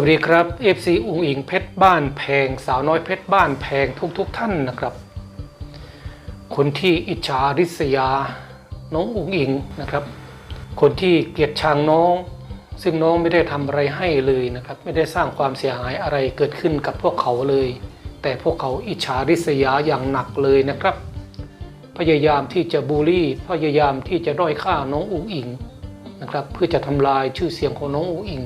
วัสดีครับ FC อุงอิงเพชรบ้านแพง สาวน้อยเพชรบ้านแพงทุกๆทท่านนะครับ คนที่อิจฉาริษยา น้องอุงอิงนะครับ คนที่เกลียดชังน้อง ซึ่งน้องไม่ได้ทำอะไรให้เลยนะครับ ไม่ได้สร้างความเสียหายอะไรเกิดขึ้นกับพวกเขาเลย แต่พวกเขาอิจฉาริษยาอย่างหนักเลยนะครับ พยายามที่จะบูลลี่ พยายามที่จะด้อยค่าน้องอุงอิงนะครับ เพื่อจะทำลายชื่อเสียงของน้องอุงอิง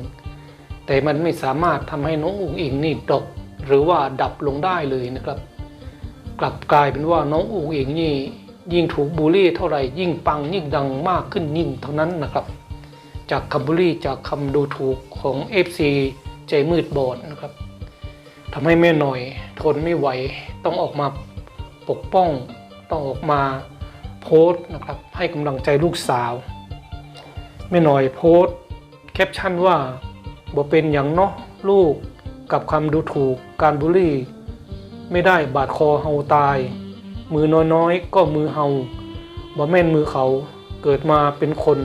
แต่มันไม่สามารถทำให้น้องอุ๋งอิงนี่ดกหรือว่าดับลงได้เลยนะครับ กลับกลายเป็นว่าน้องอุ๋งอิงนี่ยิ่งถูกบูลลี่เท่าไหร่ยิ่งปังยิ่งดังมากขึ้นยิ่งเท่านั้นนะครับ จากคำบูลลี่จากคำดูถูกของ FC ใจมืดบอดนะครับทำให้แม่หน่อยทนไม่ไหวต้องออกมาปกป้อง ต้องออกมาโพสต์นะครับ ให้กำลังใจลูกสาว แม่หน่อยโพสต์แคปชั่นว่า บ่เป็นอย่างเนาะลูกกับคำดูถูกการบูลลี่ ไม่ได้บาดคอเฮาตาย มือน้อยๆก็มือเฮาบ่แม่นมือเขาเกิดมาเป็นคน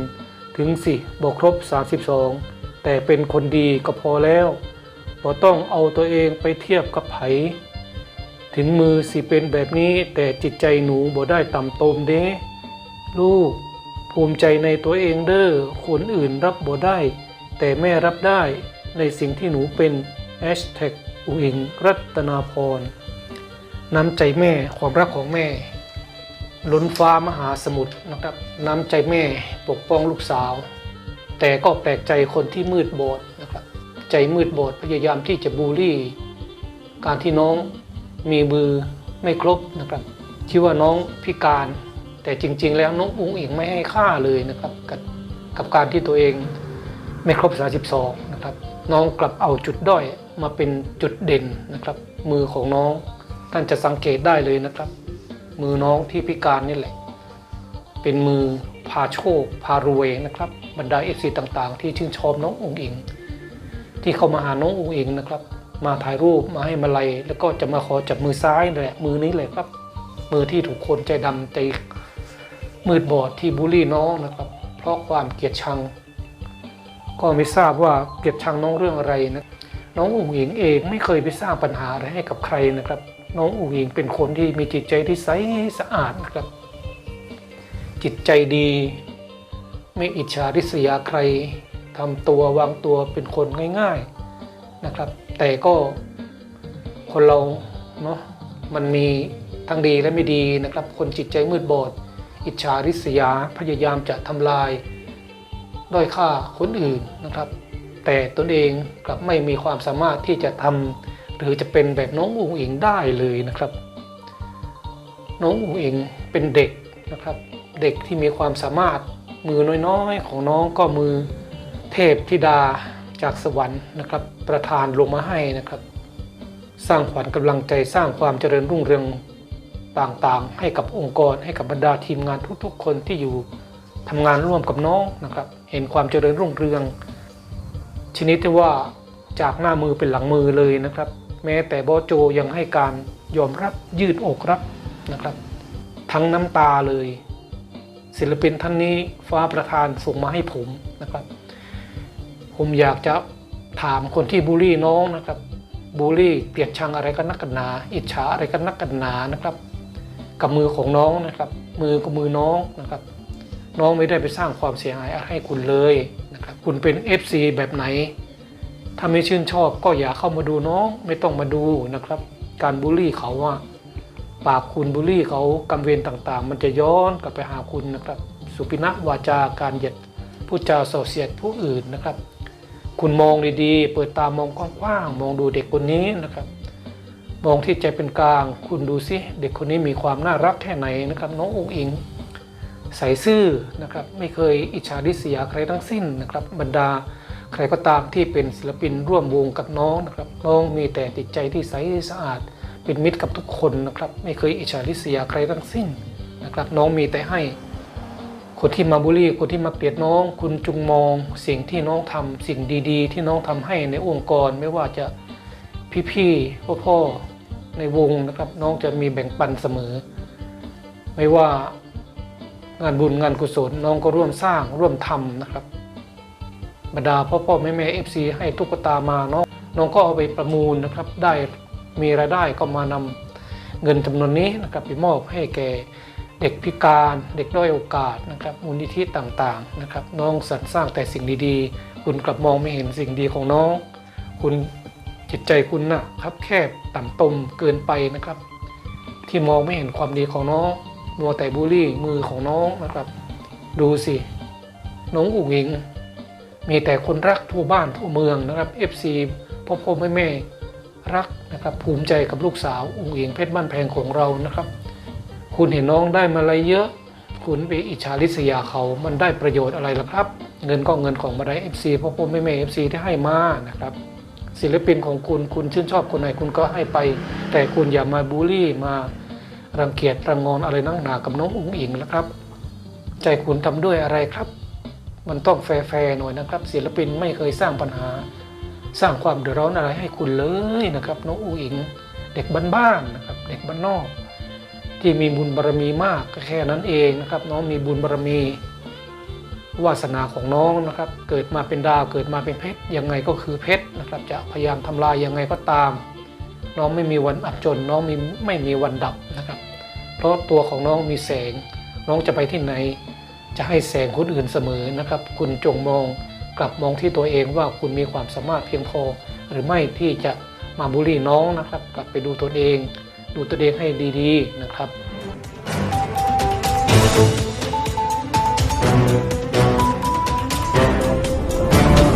ถึงสิบ่ครบ 32 แต่เป็นคนดีก็พอแล้วบ่ต้องเอาตัวเองไปเทียบกับไผ ถึงมือสิเป็นแบบนี้แต่จิตใจหนูบ่ได้ต่ำตมเด้ลูกภูมิใจในตัวเองเด้อคนอื่นรับบ่ได้ แต่แม่รับได้ในสิ่งที่หนูเป็น Hashtag อุอิงรัตนาพรน้ำใจแม่ความรักของแม่ ล้นฟ้ามหาสมุทรนะครับ น้ำใจแม่ปกป้องลูกสาว แต่ก็แปลกใจคนที่มืดบอดนะครับ ใจมืดบอดพยายามที่จะบูลลี่ การที่น้องมีมือไม่ครบนะครับคิดว่าน้องพิการ แต่จริง ๆ แล้วน้องอุ๋งอิงไม่ให้ค่าเลยนะครับกับกับการที่ตัวเอง ไม่ครบ 32 นะครับ น้องกลับเอาจุดด้อยมาเป็นจุดเด่นนะครับ มือของน้องท่านจะสังเกตได้เลยนะครับ มือน้องที่พิการนี่แหละ เป็นมือพาโชค พารวยนะครับ บรรดาเอฟซีต่างๆ ที่ชื่นชอบน้ององค์อิง ที่เข้ามาหาน้ององอิงนะครับ มาถ่ายรูปมาให้มาลัยแล้วก็จะมาขอจับมือซ้ายนี่แหละมือนี้เลยครับ มือที่ถูกคนใจดำใจมืดบอดที่บูลลี่น้องนะครับ เพราะความเกลียดชัง ก็ไม่ทราบว่าเกลียดชังน้องเรื่องอะไรนะน้องอุ๋งอิงเองไม่เคยไปสร้างปัญหาอะไรให้กับใครนะครับ น้องอุ๋งอิงเป็นคนที่มีจิตใจที่ใสสะอาดนะครับ จิตใจดี ไม่อิจฉาริษยาใครทำตัววางตัวเป็นคนง่ายๆนะครับ แต่ก็คนเราเนาะมันมีทั้งดีและไม่ดีนะครับ คนจิตใจมืดบอด อิจฉาริษยาพยายามจะทำลาย ด้อยค่าคนอื่นนะครับ แต่ตนเองกลับไม่มีความสามารถที่จะทำหรือจะเป็นแบบน้องอุ๋งอิงได้เลยนะครับ น้องอุ๋งอิงเป็นเด็กนะครับ เด็กที่มีความสามารถมือน้อยๆ ของน้องก็มือเทพธิดาจากสวรรค์นะครับ ประทานลงมาให้นะครับ สร้างขวัญกำลังใจสร้างความเจริญรุ่งเรืองต่างๆ ให้กับองค์กรให้กับบรรดาทีมงานทุกๆ คนที่อยู่ ทำงานร่วมกับน้องนะครับ เห็นความเจริญรุ่งเรือง ชนิดที่ว่าจากหน้ามือเป็นหลังมือเลยนะครับ แม้แต่บอโจยังให้การยอมรับยืดอกรับนะครับ ทั้งน้ำตาเลย ศิลปินท่านนี้ฟ้าประธานส่งมาให้ผมนะครับ ผมอยากจะถามคนที่บูลลี่น้องนะครับบูลลี่เกลียดชังอะไรกันนักกันหนา อิจฉาอะไรกันนักกันหนานะครับ กับมือของน้องนะครับ มือกับมือน้องนะครับ น้องไม่ได้ไปสร้างความเสียหายอะไรให้คุณเลยนะครับคุณเป็น FC แบบไหน ถ้าไม่ชื่นชอบก็อย่าเข้ามาดูน้องไม่ต้องมาดูนะครับ การบูลลี่เขาว่าปากคุณบูลลี่เขากำเวรต่างๆ มันจะย้อนกลับไปหาคุณนะครับ สุปินะวาจาการเหยียดพูดจาส่อเสียดผู้อื่นนะครับ คุณมองดีๆ เปิดตามองกว้างๆมองดูเด็กคนนี้นะครับ มองที่ใจเป็นกลาง คุณดูสิเด็กคนนี้มีความน่ารักแค่ไหนนะครับ น้ององอิง ใส่ซื่อนะครับไม่เคยอิจฉาริษยาใครทั้งสิ้นนะครับบรรดาใครก็ตามที่เป็นศิลปินร่วมวงกับน้องนะครับน้องมีแต่จิตใจที่ใสสะอาด เป็นมิตรกับทุกคนนะครับไม่เคยอิจฉาริษยาใครทั้งสิ้นนะครับน้องมีแต่ให้คนที่มาบูลลี่คนที่มาเกลียดน้อง คุณจุงมองสิ่งที่น้องทำสิ่งดี ๆ ที่น้องทำให้ในองค์กรไม่ว่าจะพี่ๆพ่อๆในวงนะครับน้องจะมีแบ่งปันเสมอ ไม่ว่า งานบุญงานกุศลน้องก็ร่วมสร้างร่วมทำนะครับบรรดาพ่อพ่อแม่แม่เอฟซีให้ตุ๊กตามาเนาะน้องก็เอาไปประมูลนะครับ ได้มีรายได้ก็มานำเงินจำนวนนี้นะครับไปมอบให้แก่เด็กพิการเด็กด้อยโอกาสนะครับมูลนิธิต่างๆนะครับ น้องสรรสร้างแต่สิ่งดีๆ คุณกลับมองไม่เห็นสิ่งดีของน้อง คุณจิตใจคุณนะครับแคบต่ำตมเกินไปนะครับ ที่มองไม่เห็นความดีของน้อง มัวแต่บูลลี่มือของน้องนะครับ ดูสิน้องอุ๋งอิง มีแต่คนรักทั่วบ้านทั่วเมืองนะครับ FC พ่อพ่อแม่แม่รักนะครับ ภูมิใจกับลูกสาวอุ๋งอิงเพชรบ้านแพงของเรานะครับ คุณเห็นน้องได้มาอะไรเยอะ คุณไปอิจฉาริษยาเขามันได้ประโยชน์อะไรล่ะครับ เงินก็เงินของบรรดา FC พ่อพ่อแม่แม่ FC ที่ให้มานะครับศิลปินของคุณคุณชื่นชอบคนไหนคุณก็ให้ไป แต่คุณอย่ามาบูลลี่มา รังเกียจรังงอนอะไรนักหนากับน้องอุ๋งอิงนะครับ ใจคุณทำด้วยอะไรครับ มันต้องแฟร์ๆหน่อยนะครับ ศิลปินไม่เคยสร้างปัญหา สร้างความเดือดร้อนอะไรให้คุณเลยนะครับ น้องอุ๋งอิง เด็กบ้านๆนะครับ เด็กบ้านนอก ที่มีบุญบารมีมากก็แค่นั้นเองนะครับ น้องมีบุญบารมีวาสนาของน้องนะครับ เกิดมาเป็นดาวเกิดมาเป็นเพชรยังไงก็คือเพชรนะครับ จะพยายามทำลายยังไงก็ตาม น้องไม่มีวันอับจนน้องมีไม่มีวันดับนะครับ ราะตัวของน้องมีแสง น้องจะไปที่ไหน จะให้แสงคนอื่นเสมอนะครับ คุณจงมองกลับมองที่ตัวเองว่าคุณมีความสามารถเพียงพอ หรือไม่ที่จะมาบูลลี่น้องนะครับ กลับไปดูตัวเอง ดูตัวเองให้ดีๆนะครับ